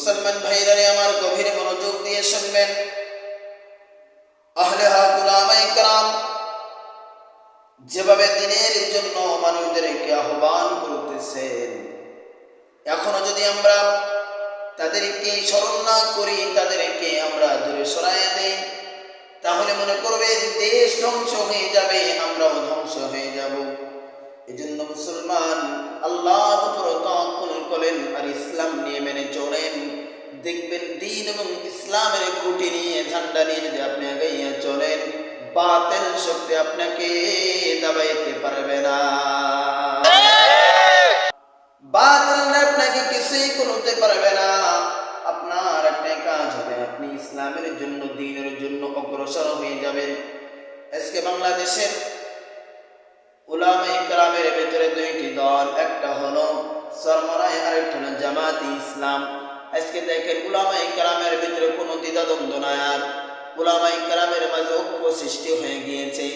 মুসলমান ভাইরারে আমার গভীর মনোযোগ দিয়ে শুনবেন। যেভাবে দিনের জন্য মানুষদেরকে আহ্বান করতেছেন, এখনও যদি আমরা তাদেরকে স্মরণ না করি, তাদেরকে আমরা দূরে সরাই দেই, তাহলে মনে করবে দেশ ধ্বংস হয়ে যাবে, আমরাও ধ্বংস হয়ে যাব। এজন্য মুসলমান আল্লাহ করেন আর ইসলাম নিয়ে দেখবেন দিন এবং ইসলামের খুঁটি নিয়ে ঝান্ডা নিয়ে যদি আপনি আগাইয়া চলেন বাতেল শক্তি আপনাকে দাবাইতে পারবে না। ইসলামের জন্য, দিনের জন্য অগ্রসর হয়ে যাবেন। আজকে বাংলাদেশের উলামায়ে কেরামের ভেতরে দুইটি দল, একটা হলো সরমরাই আরেকটা হলো জামাতি ইসলাম। আজকে দেখেন উলামায়ে কেরামের ভিতরে কোনো দ্বিধাদ্বন্দ্ব নাই আর উলামায়ে কেরামের মাঝে ঐক্য সৃষ্টি হয়ে গিয়েছে।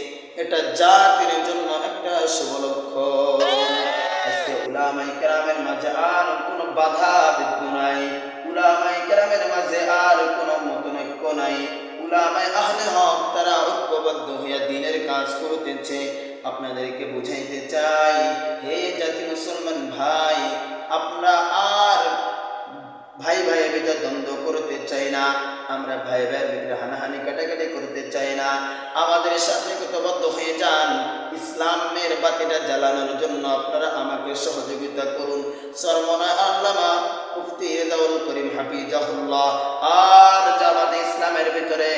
এটা জাতির জন্য একটা শুভ লক্ষ্য আজকে মাঝে আর কোনো বাধা বিঘ্ন নাই। মাঝে আর কোনো মতনৈক্য নাই। উলামায়ে আহলে হক তারা ঐক্যবদ্ধ হইয়া দিনের কাজ করতেছে। আপনাদেরকে বুঝাইতে চাই, হে জাতি মুসলমান ভাই ভাই ভাইয়ের ভিতরে দ্বন্দ্ব করতে চাই না। আমরা ভাই ভাইয়ের ভিতরে হানাহানি, কাটাকাটি করতে চাই না। আমাদের সাথে কতবদ্ধ হয়ে যান। ইসলামের বাতিটা জ্বালানোর জন্য আপনারা আমাকে সহযোগিতা করুন। সরমনা আল্লামা মুফতি রেজাউল করিম হাফিজাহুল্লাহ। আর জামাতে ইসলামের ভিতরে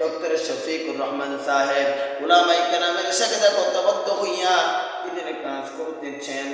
ডক্টর শফিকুর রহমান সাহেব উলামাই কালামের সাথে কতবদ্ধ হইয়া দিনের কাজ করতেছেন।